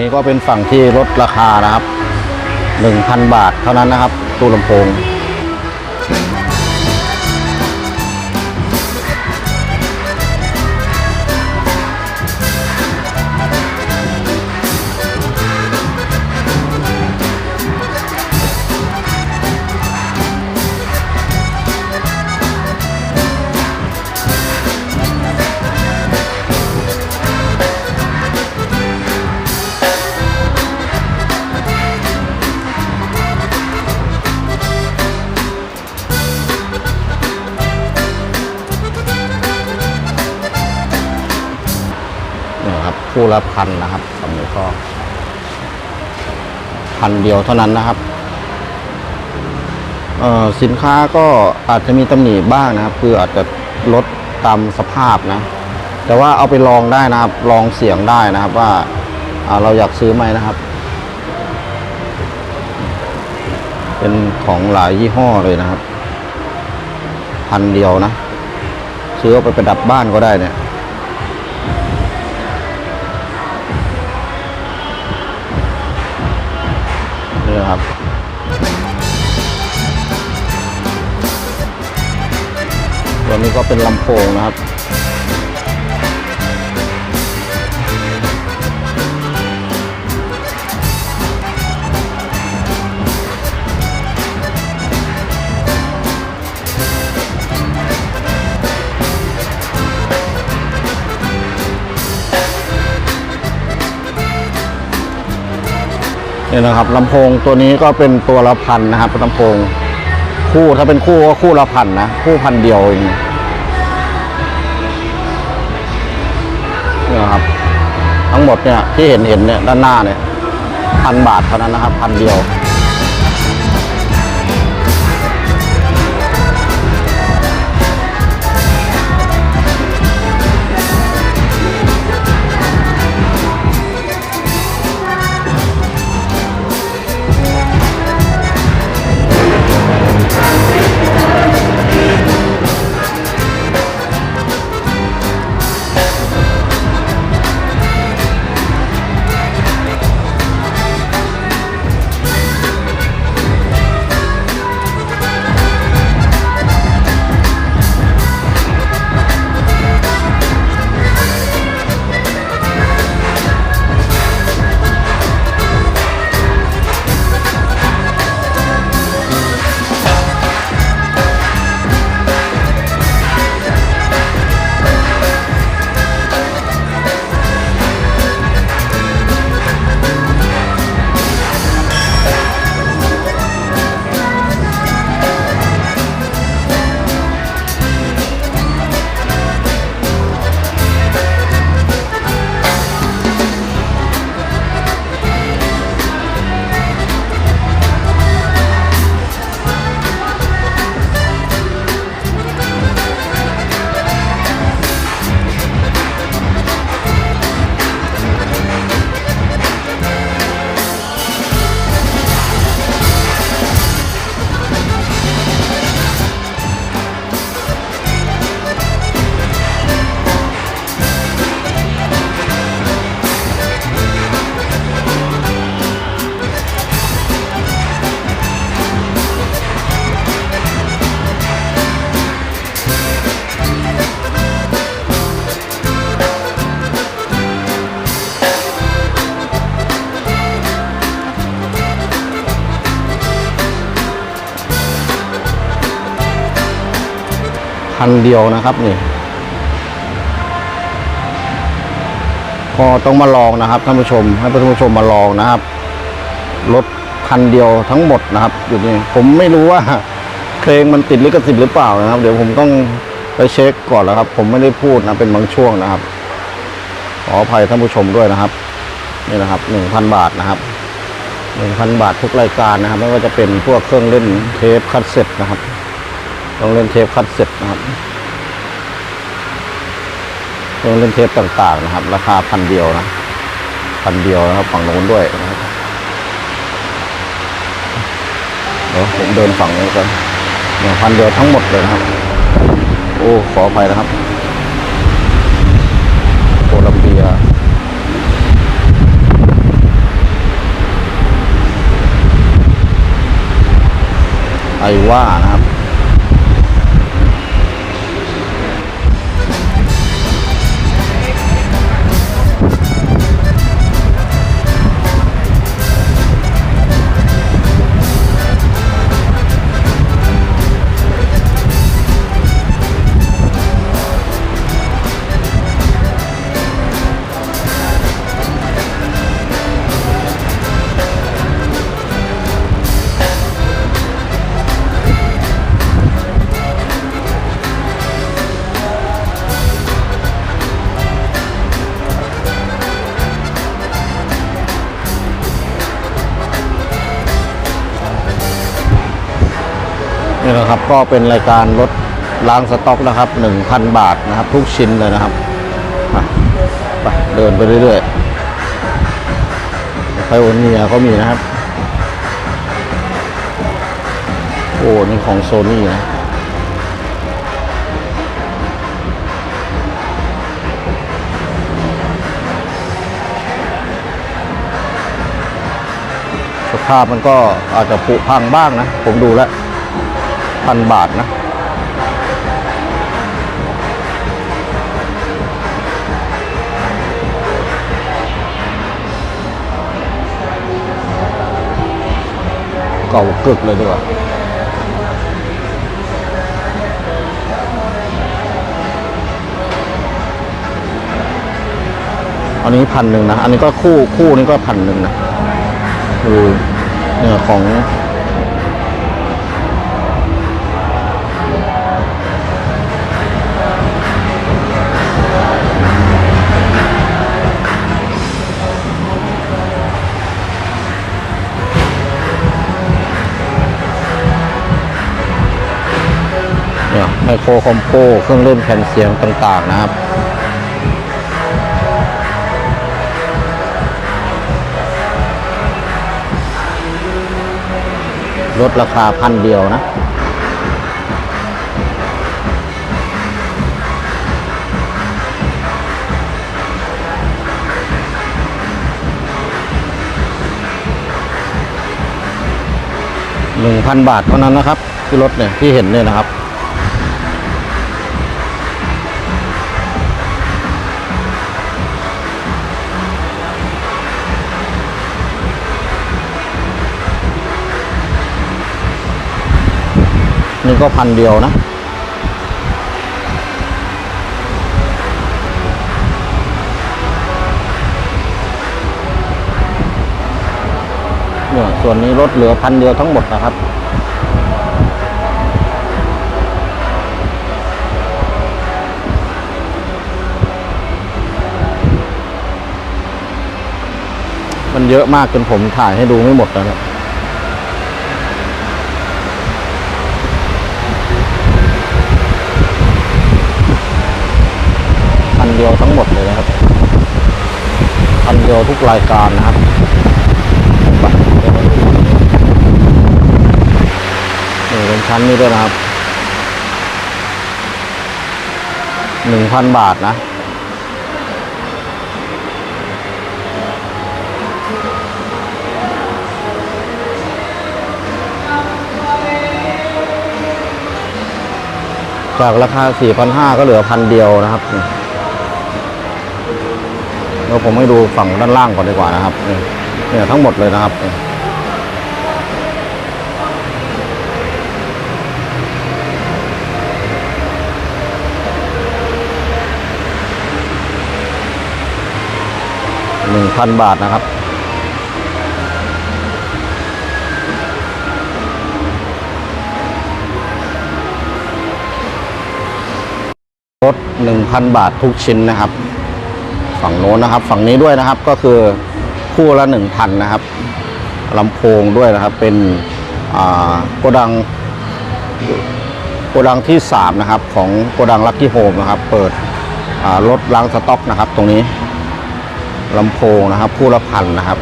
นี้ก็เป็นฝั่งที่ลดราคานะครับ 1,000 บาทเท่านั้นนะครับ ตู้ลำโพง คู่ละพันนะครับฝั่งนี้ก็พันเดียวเท่านั้นนะครับเอ่อสินค้าก็อาจจะมีตำหนิบ้างนะครับ คืออาจจะลดตามสภาพนะ แต่ว่าเอาไปลองได้นะครับ ลองเสียงได้นะครับว่าอ่าเราอยากซื้อไหมนะครับ เป็นของหลายยี่ห้อเลยนะครับ พันเดียวนะ ซื้อเอาไปประดับบ้านก็ได้เนี่ย นี้ก็เป็นลำโพงนะครับนี่นะครับลำโพงตัวนี้ก็เป็นตัวละพันนะครับลำโพงคู่ถ้าเป็นคู่ก็คู่ละพันนะ คู่พันเดียวเอง นะครับ ทั้งหมดเนี่ยที่เห็นเห็นเนี่ยด้านหน้าเนี่ยพันบาทเท่านั้นนะครับพันเดียว พันเดียวนะครับนี่ก็ต้องมาลองนะครับท่านผู้ชมให้ท่านผู้ชมมาลองนะครับรถคันเดียวทั้งหมดนะครับอยู่นี่ผมไม่รู้ว่าเพลงมันติดลิขสิทธิ์หรือเปล่านะครับ เดี๋ยวผมต้องไปเช็คก่อนแล้วครับ ผมไม่ได้พูดนะเป็นบางช่วงนะครับขออภัยท่านผู้ชมด้วยนะครับนี่นะครับหนึ่งพันบาทนะครับหนึ่งพันบาททุกรายการนะครับไม่ว่าจะเป็นพวกเครื่องเล่นเทปคัดเซ็ตนะครับ ต้องเล่นเทปคัดเสร็จนะครับต้องเล่นเทปต่างๆนะครับ ราคาพันเดียวนะพันเดียวนะครับฝั่งโน้นด้วยนะครับเดี๋ยวผมเดินฝั่งนี้ก่อนหนึ่งพันเดียวทั้งหมดเลยนะครับ โอ้ขออภัยนะครับโคลัมเบียไอว่านะครับ นี่นะครับก็เป็นรายการรถล้างสต็อกนะครับ 1,000 บาทนะครับ ทุกชิ้นเลยนะครับไปเดินไปเรื่อยๆไพโอเนียก็มีนะครับ โอ้นี่ของโซนี่นะสภาพมันก็อาจจะผุพังบ้างนะ ผมดูแล้ว พันบาทนะ เก่ากึกเลยดีกว่าอันนี้พันหนึ่งนะ อันนี้ก็คู่คู่นี้ก็พันหนึ่งนะคือเนี่ยของ โครคอมโพเครื่องเล่นแผ่นเสียงต่างๆนะครับลดราคาพันเดียวนะ หนึ่งพันบาทเท่านั้นนะครับ ที่รถเนี่ยที่เห็นเนี่ยนะครับ นี่ก็พันเดียวนะ เนี่ยส่วนนี้ลดเหลือพันเดียวทั้งหมดนะครับมันเยอะมากจนผมถ่ายให้ดูไม่หมดแล้วเนี่ย พันเดี ยวทั้งหมดเลยนะครับพันเดียวทุกรายการนะครับเดี๋ยวดูนี่เป็นชั้นนี้ด้วยนะครับหนึ่งพันบาทนะจากราคา 4,500 ก็เหลือพันเดียวนะครับ เดี๋ยวผมให้ดูฝั่งด้านล่างก่อนดีกว่านะครับเนี่ยทั้งหมดเลยนะครับหนึ่งพันบาทนะครับลด1,000 บาททุกชิ้นนะครับ ฝั่งโน้นนะครับ ฝั่งนี้ด้วยนะครับก็คือคู่ละ 1,000 นะครับลำโพงด้วยนะครับ เป็นอ่าโกดังโกดังที่ 3 นะครับ ของโกดังลั c กี้โฮมนะครับ เปิดรถล้างสต็อกนะครับ ตรงนี้ลำโพงนะครับ คู่ละพันนะครับ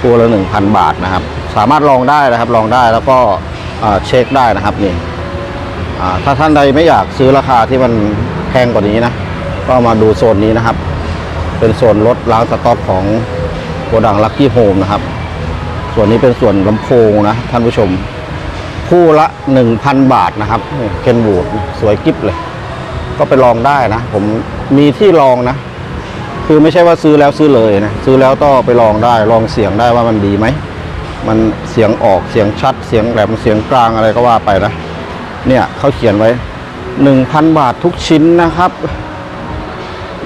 คู่ละ 1,000 บาทนะครับ สามารถลองได้นะครับลองได้แล้วก็เช็คได้นะครับนี่ถ้าท่านใดไม่อยากซื้อราคาที่มันแพงกว่านี้นะ ก็มาดูโซนนี้นะครับ เป็นโซนรถล้างสต็อกของโกดังลั c กี้โฮมนะครับ ส่วนนี้เป็นส่วนลำโพงนะท่านผู้ชม คู่ละ 1,000 บาทนะครับเคนบูดสวยกิ๊บเลย ก็ไปลองได้นะ ผมมีที่ลองนะ คือไม่ใช่ว่าซื้อแล้วซื้อเลยนะ ซื้อแล้วต้องไปลองได้ลองเสียงได้ว่ามันดีไหม มันเสียงออกเสียงชัด เสียงแหลมเสียงกลางอะไรก็ว่าไปนะเนี่ยเขาเขียนไว้ 1,000 บาททุกชิ้นนะครับ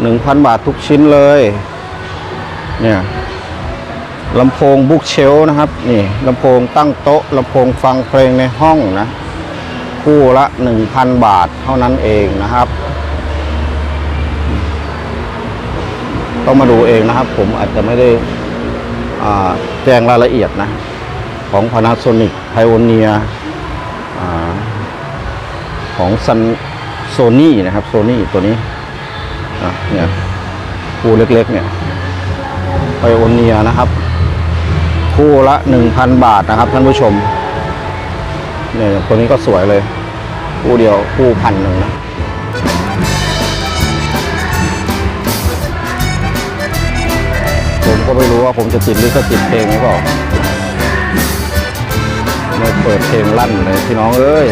1,000 บาททุกชิ้นเลย เนี่ยลำโพงบุกเชลนะครับนี่ลำโพงตั้งโต๊ะลำโพงฟังเพลงในห้องนะ คู่ละ 1,000 บาทเท่านั้นเองนะครับ ต้องมาดูเองนะครับ ผมอาจจะไม่ได้แจ้งรายละเอียดนะ ของ Panasonic Pioneer ของซันโซนี่นะครับโซนี่ตัวนี้ เนี่ยคู่เล็กๆเนี่ยไ i โอเนียนะครับ คู่ละ 1,000 บาทนะครับท่านผู้ชมเนี่ยตัวนี้ก็สวยเลย คู่เดียวคู่พันหนึ่งนะผมก็ไม่รู้ว่าผมจะติดหรือจะติดเพลงหรือเปล่าม่เปิดเพลงลั่นเลยพี่น้องเอ้ย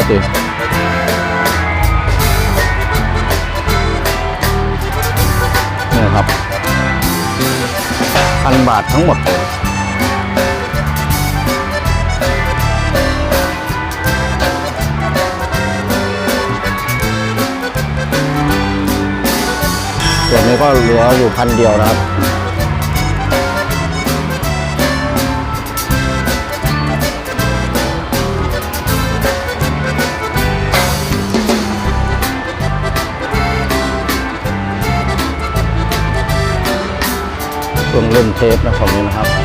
ดีเลยสินี่ครับพันบาททั้งหมดเลยส่วนนี้ก็เหลืออยู่พันเดียวนะครับ เครื่องเล่นเทปนะของนี้นะครับ